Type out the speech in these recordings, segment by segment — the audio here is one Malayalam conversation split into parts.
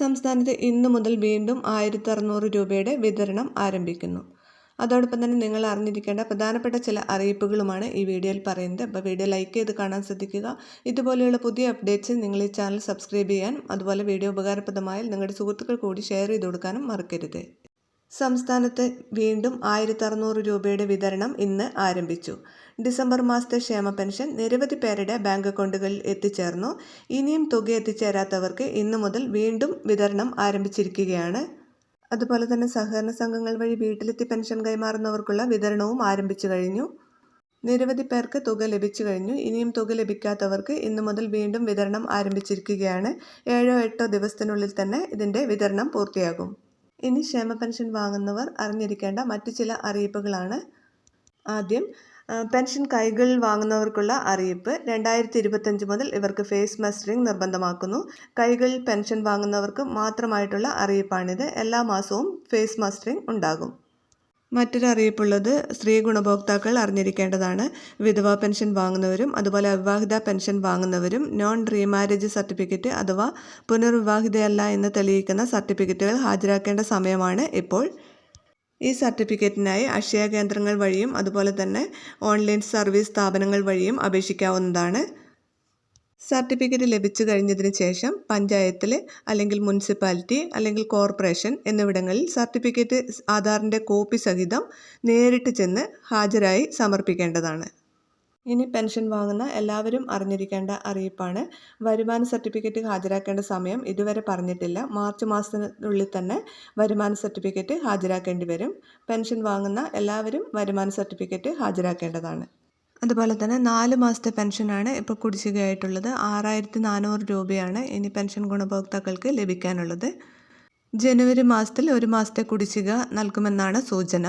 സംസ്ഥാനത്ത് ഇന്നു മുതൽ വീണ്ടും ആയിരത്തി അറുന്നൂറ് രൂപയുടെ വിതരണം ആരംഭിക്കുന്നു. അതോടൊപ്പം തന്നെ നിങ്ങൾ അറിഞ്ഞിരിക്കേണ്ട പ്രധാനപ്പെട്ട ചില അറിയിപ്പുകളുമാണ് ഈ വീഡിയോയിൽ പറയുന്നത്. അപ്പോൾ വീഡിയോ ലൈക്ക് ചെയ്ത് കാണാൻ ശ്രദ്ധിക്കുക. ഇതുപോലെയുള്ള പുതിയ അപ്ഡേറ്റ്സ് നിങ്ങൾ ഈ ചാനൽ സബ്സ്ക്രൈബ് ചെയ്യാനും അതുപോലെ വീഡിയോ ഉപകാരപ്രദമായാൽ നിങ്ങളുടെ സുഹൃത്തുക്കൾ കൂടി ഷെയർ ചെയ്ത് കൊടുക്കാനും മറക്കരുത്. സംസ്ഥാനത്ത് വീണ്ടും ആയിരത്തി അറുന്നൂറ് രൂപയുടെ വിതരണം ഇന്ന് ആരംഭിച്ചു. ഡിസംബർ മാസത്തെ ക്ഷേമ പെൻഷൻ നിരവധി പേരുടെ ബാങ്ക് അക്കൗണ്ടുകളിൽ എത്തിച്ചേർന്നു. ഇനിയും തുക എത്തിച്ചേരാത്തവർക്ക് ഇന്നു മുതൽ വീണ്ടും വിതരണം ആരംഭിച്ചിരിക്കുകയാണ്. അതുപോലെ തന്നെ സഹകരണ സംഘങ്ങൾ വഴി വീട്ടിലെത്തി പെൻഷൻ കൈമാറുന്നവർക്കുള്ള വിതരണവും ആരംഭിച്ചു കഴിഞ്ഞു. നിരവധി പേർക്ക് തുക ലഭിച്ചു കഴിഞ്ഞു. ഇനിയും തുക ലഭിക്കാത്തവർക്ക് ഇന്നു മുതൽ വീണ്ടും വിതരണം ആരംഭിച്ചിരിക്കുകയാണ്. ഏഴോ എട്ടോ ദിവസത്തിനുള്ളിൽ തന്നെ ഇതിന്റെ വിതരണം പൂർത്തിയാകും. ഇനി ക്ഷേമ പെൻഷൻ വാങ്ങുന്നവർ അറിഞ്ഞിരിക്കേണ്ട മറ്റു ചില അറിയിപ്പുകളാണ്. ആദ്യം പെൻഷൻ കൈകളിൽ വാങ്ങുന്നവർക്കുള്ള അറിയിപ്പ്. രണ്ടായിരത്തി ഇരുപത്തഞ്ച് മുതൽ ഇവർക്ക് ഫേസ് മസ്റ്ററിംഗ് നിർബന്ധമാക്കുന്നു. കൈകളിൽ പെൻഷൻ വാങ്ങുന്നവർക്ക് മാത്രമായിട്ടുള്ള അറിയിപ്പാണിത്. എല്ലാ മാസവും ഫേസ് മസ്റ്ററിംഗ് ഉണ്ടാകും. മറ്റൊരു അറിയിപ്പുള്ളത് സ്ത്രീ ഗുണഭോക്താക്കൾ അറിഞ്ഞിരിക്കേണ്ടതാണ്. വിധവാ പെൻഷൻ വാങ്ങുന്നവരും അതുപോലെ അവിവാഹിത പെൻഷൻ വാങ്ങുന്നവരും നോൺ റീമാരേജ് സർട്ടിഫിക്കറ്റ് അഥവാ പുനർവിവാഹിതയല്ല എന്ന് തെളിയിക്കുന്ന സർട്ടിഫിക്കറ്റുകൾ ഹാജരാക്കേണ്ട സമയമാണ് ഇപ്പോൾ. ഈ സർട്ടിഫിക്കറ്റിനായി അക്ഷയ കേന്ദ്രങ്ങൾ വഴിയും അതുപോലെ തന്നെ ഓൺലൈൻ സർവീസ് സ്ഥാപനങ്ങൾ വഴിയും അപേക്ഷിക്കാവുന്നതാണ്. സർട്ടിഫിക്കറ്റ് ലഭിച്ചു കഴിഞ്ഞതിന് ശേഷം പഞ്ചായത്തിൽ അല്ലെങ്കിൽ മുനിസിപ്പാലിറ്റി അല്ലെങ്കിൽ കോർപ്പറേഷൻ എന്നിവിടങ്ങളിൽ സർട്ടിഫിക്കറ്റ് ആധാറിന്റെ കോപ്പി സഹിതം നേരിട്ട് ചെന്ന് ഹാജരായി സമർപ്പിക്കേണ്ടതാണ്. ഇനി പെൻഷൻ വാങ്ങുന്ന എല്ലാവരും അറിഞ്ഞിരിക്കേണ്ട അറിയിപ്പാണ്. വരുമാന സർട്ടിഫിക്കറ്റ് ഹാജരാക്കേണ്ട സമയം ഇതുവരെ പറഞ്ഞിട്ടില്ല. മാർച്ച് മാസത്തിനുള്ളിൽ തന്നെ വരുമാന സർട്ടിഫിക്കറ്റ് ഹാജരാക്കേണ്ടി വരും. പെൻഷൻ വാങ്ങുന്ന എല്ലാവരും വരുമാന സർട്ടിഫിക്കറ്റ് ഹാജരാക്കേണ്ടതാണ്. അതുപോലെ തന്നെ നാല് മാസത്തെ പെൻഷനാണ് ഇപ്പോൾ കുടിശ്ശികയായിട്ടുള്ളത്. ആറായിരത്തി നാനൂറ് രൂപയാണ് ഇനി പെൻഷൻ ഗുണഭോക്താക്കൾക്ക് ലഭിക്കാനുള്ളത്. ജനുവരി മാസത്തിൽ ഒരു മാസത്തെ കുടിശ്ശിക നൽകുമെന്നാണ് സൂചന.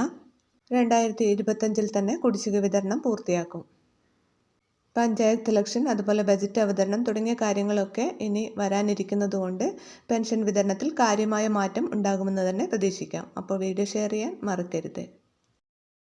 രണ്ടായിരത്തി ഇരുപത്തഞ്ചിൽ തന്നെ കുടിശ്ശിക വിതരണം പൂർത്തിയാക്കും. പഞ്ചായത്ത് ഇലക്ഷൻ അതുപോലെ ബജറ്റ് അവതരണം തുടങ്ങിയ കാര്യങ്ങളൊക്കെ ഇനി വരാനിരിക്കുന്നതുകൊണ്ട് പെൻഷൻ വിതരണത്തിൽ കാര്യമായ മാറ്റം ഉണ്ടാകുമെന്ന് തന്നെ പ്രതീക്ഷിക്കാം. അപ്പോൾ വീഡിയോ ഷെയർ ചെയ്യാൻ മറക്കരുത്.